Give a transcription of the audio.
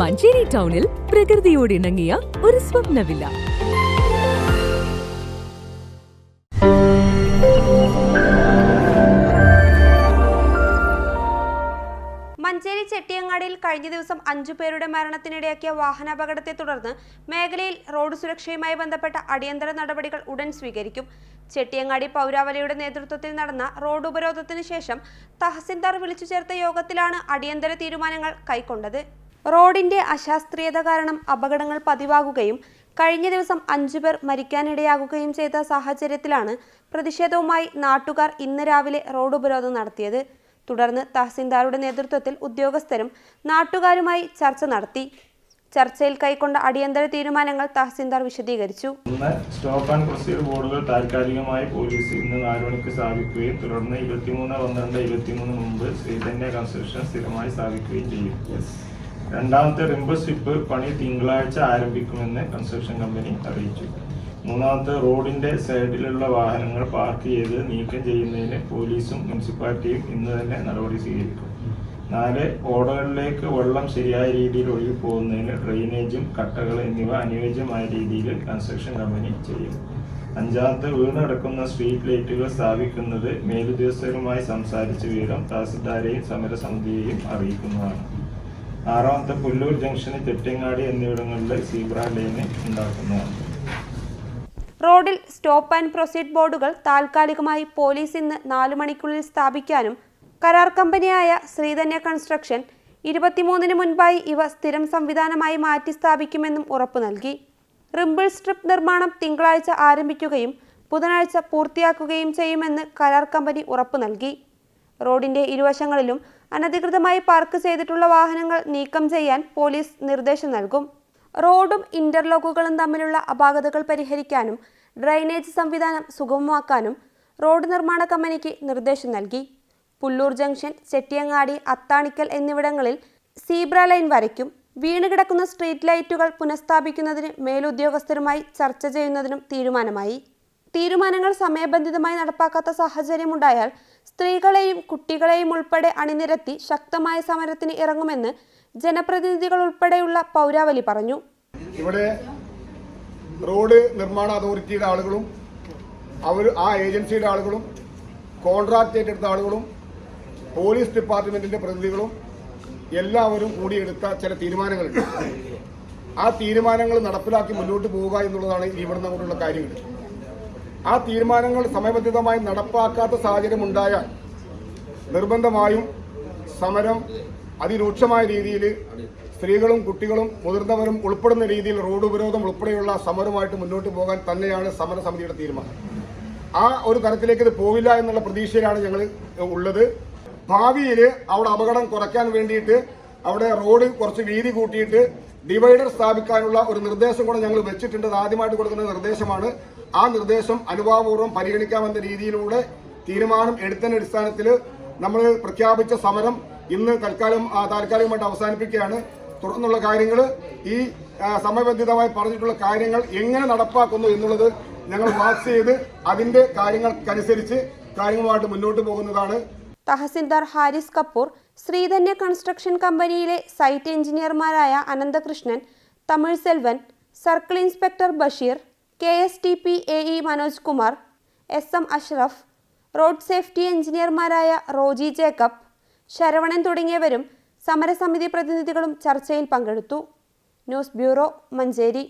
മഞ്ചേരി ടൗണിൽ പ്രകൃതിയോട് ഇണങ്ങിയ ഒരു സ്വപ്നവില്ല. മഞ്ചേരി ചെട്ടിയങ്ങാടിയിൽ കഴിഞ്ഞ ദിവസം അഞ്ചു പേരുടെ മരണത്തിനിടയാക്കിയ വാഹനാപകടത്തെ തുടർന്ന് മേഖലയിൽ റോഡ് സുരക്ഷയുമായി ബന്ധപ്പെട്ട അടിയന്തര നടപടികൾ ഉടൻ സ്വീകരിക്കും. ചെട്ടിയങ്ങാടി പൗരാവലിയുടെ നേതൃത്വത്തിൽ നടന്ന റോഡ് ഉപരോധത്തിന് ശേഷം തഹസിൽദാർ വിളിച്ചു ചേർത്ത യോഗത്തിലാണ് അടിയന്തര തീരുമാനങ്ങൾ കൈക്കൊണ്ടത്. റോഡിന്റെ അശാസ്ത്രീയത കാരണം അപകടങ്ങൾ പതിവാകുകയും കഴിഞ്ഞ ദിവസം അഞ്ചുപേർ മരിക്കാനിടയാകുകയും ചെയ്ത സാഹചര്യത്തിലാണ് പ്രതിഷേധവുമായി നാട്ടുകാർ ഇന്ന് രാവിലെ റോഡ് ഉപരോധം നടത്തിയത്. തുടർന്ന് തഹസിൽദാരുടെ നേതൃത്വത്തിൽ ഉദ്യോഗസ്ഥരും നാട്ടുകാരുമായി ചർച്ച നടത്തി. ചർച്ചയിൽ കൈക്കൊണ്ട അടിയന്തര തീരുമാനങ്ങൾ തഹസിൽദാർ വിശദീകരിച്ചു. ഇന്ന് സ്റ്റോപ്പ് ആൻഡ് പ്രൊസീഡ് ബോർഡുകൾ താൽക്കാലികമായി പോലീസ് ഇന്ന് നാല് മണിക്ക് സ്ഥാപിക്കുകയും തുടർന്ന് ഇരുപത്തിമൂന്ന് പന്ത്രണ്ട് ഇരുപത്തിമൂന്ന് മുമ്പ് ശ്രീധന്യ കൺസ്ട്രക്ഷൻ സ്ഥിരമായി സ്ഥാപിക്കുകയും ചെയ്യും. രണ്ടാമത്തെ റിംബ് പണി തിങ്കളാഴ്ച ആരംഭിക്കുമെന്ന് കൺസ്ട്രക്ഷൻ കമ്പനി അറിയിച്ചു. മൂന്നാമത്തെ റോഡിന്റെ സൈഡിലുള്ള വാഹനങ്ങൾ പാർക്ക് ചെയ്ത് നീക്കം ചെയ്യുന്നതിന് പോലീസും മുനിസിപ്പാലിറ്റിയും ഇന്ന് തന്നെ നടപടി സ്വീകരിക്കും. നാല് ഓടകളിലേക്ക് വെള്ളം ശരിയായ രീതിയിൽ ഒഴുകി പോകുന്നതിന് ഡ്രെയിനേജും കട്ടകൾ എന്നിവ അനുയോജ്യമായ രീതിയിൽ കൺസ്ട്രക്ഷൻ കമ്പനി ചെയ്യും. അഞ്ചാമത്തെ വീണടക്കുന്ന സ്ട്രീറ്റ് ലൈറ്റുകൾ സ്ഥാപിക്കുന്നത് മേലുദ്യോഗസ്ഥരുമായി സംസാരിച്ച വിവരം തഹസിൽദാരെയും സമരസമിതിയെയും അറിയിക്കുന്നതാണ്. ആറാമത്തെ പുല്ലൂർ ജംഗ്ഷന് തെറ്റങ്ങാടി എന്നിവിടങ്ങളിലെ സീബ്ര ലൈന് ഉണ്ടാക്കുന്നതാണ് റോഡിൽ സ്റ്റോപ്പ് ആൻഡ് പ്രൊസീഡ് ബോർഡുകൾ താൽക്കാലികമായി പോലീസ് ഇന്ന് നാലു മണിക്കുള്ളിൽ സ്ഥാപിക്കാനും കരാർ കമ്പനിയായ ശ്രീധന്യ കൺസ്ട്രക്ഷൻ ഇരുപത്തിമൂന്നിന് മുൻപായി ഇവ സ്ഥിരം സംവിധാനമായി മാറ്റി സ്ഥാപിക്കുമെന്നും ഉറപ്പു നൽകി. റിംബിൾ സ്ട്രിപ്പ് നിർമ്മാണം തിങ്കളാഴ്ച ആരംഭിക്കുകയും ബുധനാഴ്ച പൂർത്തിയാക്കുകയും ചെയ്യുമെന്ന് കരാർ കമ്പനി ഉറപ്പു നൽകി. റോഡിന്റെ ഇരുവശങ്ങളിലും അനധികൃതമായി പാർക്ക് ചെയ്തിട്ടുള്ള വാഹനങ്ങൾ നീക്കം ചെയ്യാൻ പോലീസ് നിർദ്ദേശം നൽകും. റോഡും ഇന്റർലോക്കുകളും തമ്മിലുള്ള അപാകതകൾ പരിഹരിക്കാനും ഡ്രൈനേജ് സംവിധാനം സുഗമമാക്കാനും റോഡ് നിർമ്മാണ കമ്പനിക്ക് നിർദ്ദേശം നൽകി. പുല്ലൂർ ജംഗ്ഷൻ ചെട്ടിയങ്ങാടി അത്താണിക്കൽ എന്നിവിടങ്ങളിൽ സീബ്ര ലൈൻ വരയ്ക്കും. വീണുകിടക്കുന്ന സ്ട്രീറ്റ് ലൈറ്റുകൾ പുനഃസ്ഥാപിക്കുന്നതിന് മേലുദ്യോഗസ്ഥരുമായി ചർച്ച ചെയ്യുന്നതിനും തീരുമാനമായി. തീരുമാനങ്ങൾ സമയബന്ധിതമായി നടപ്പാക്കാത്ത സാഹചര്യമുണ്ടായാൽ സ്ത്രീകളെയും കുട്ടികളെയും ഉൾപ്പെടെ അണിനിരത്തി ശക്തമായ സമരത്തിന് ഇറങ്ങുമെന്ന് ജനപ്രതിനിധികൾ ഉൾപ്പെടെയുള്ള പൗരാവലി പറഞ്ഞു. ഇവിടെ റോഡ് നിർമ്മാണ അതോറിറ്റിയുടെ ആളുകളും അവർ ആ ഏജൻസിയുടെ ആളുകളും കോൺട്രാക്ട് ഏറ്റെടുത്ത ആളുകളും പോലീസ് ഡിപ്പാർട്ട്മെന്റിന്റെ പ്രതിനിധികളും എല്ലാവരും കൂടിയെടുത്ത ചില തീരുമാനങ്ങളുണ്ട് ആ തീരുമാനങ്ങൾ നടപ്പിലാക്കി മുന്നോട്ട് പോവുക എന്നുള്ളതാണ് ഇവിടുന്ന് അങ്ങോട്ടുള്ള കാര്യങ്ങൾ. ആ തീരുമാനങ്ങൾ സമയബന്ധിതമായി നടപ്പാക്കാത്ത സാഹചര്യം ഉണ്ടായാൽ നിർബന്ധമായും സമരം അതിരൂക്ഷമായ രീതിയിൽ സ്ത്രീകളും കുട്ടികളും മുതിർന്നവരും ഉൾപ്പെടുന്ന രീതിയിൽ റോഡ് ഉപരോധം ഉൾപ്പെടെയുള്ള സമരമായിട്ട് മുന്നോട്ട് പോകാൻ തന്നെയാണ് സമരസമിതിയുടെ തീരുമാനം. ആ ഒരു തരത്തിലേക്ക് ഇത് പോവില്ല എന്നുള്ള പ്രതീക്ഷയിലാണ് ഞങ്ങൾ ഉള്ളത്. ഭാവിയിൽ അവിടെ അപകടം കുറയ്ക്കാൻ വേണ്ടിയിട്ട് അവിടെ റോഡ് കുറച്ച് വീതി കൂട്ടിയിട്ട് ഡിവൈഡർ സ്ഥാപിക്കാനുള്ള ഒരു നിർദ്ദേശം കൂടെ ഞങ്ങൾ വെച്ചിട്ടുണ്ട്. ആദ്യമായിട്ട് കൊടുക്കുന്ന നിർദ്ദേശമാണ്. ആ നിർദ്ദേശം അനുഭാവപൂർവം പരിഗണിക്കാമെന്ന രീതിയിലൂടെ തീരുമാനം എടുത്തതിന്റെ അടിസ്ഥാനത്തിൽ നമ്മൾ പ്രഖ്യാപിച്ച സമരം ഇന്ന് തൽക്കാലം താൽക്കാലികമായിട്ട് അവസാനിപ്പിക്കുകയാണ്. തുടർന്നുള്ള കാര്യങ്ങൾ ഈ സമയബന്ധിതമായി പറഞ്ഞിട്ടുള്ള കാര്യങ്ങൾ എങ്ങനെ നടപ്പാക്കുന്നു എന്നുള്ളത് ഞങ്ങൾ വാച്ച് ചെയ്ത് അതിന്റെ കാര്യങ്ങൾക്കനുസരിച്ച് കാര്യങ്ങളുമായിട്ട് മുന്നോട്ട് പോകുന്നതാണ്. തഹസിൽദാർ ഹാരിസ് കപൂർ ശ്രീധന്യ കൺസ്ട്രക്ഷൻ കമ്പനിയിലെ site എഞ്ചിനീയർമാരായ Ananthakrishnan Tamil Selvan circle inspector Basheer K S T P A E Manoj Kumar S M Ashraf road safety എഞ്ചിനീയർമാരായ Roji Jacob Saravanan തുടങ്ങിയവരും സമരസമിതി പ്രതിനിധികളും ചർച്ചയിൽ പങ്കെടുത്തു. News bureau Manjeri.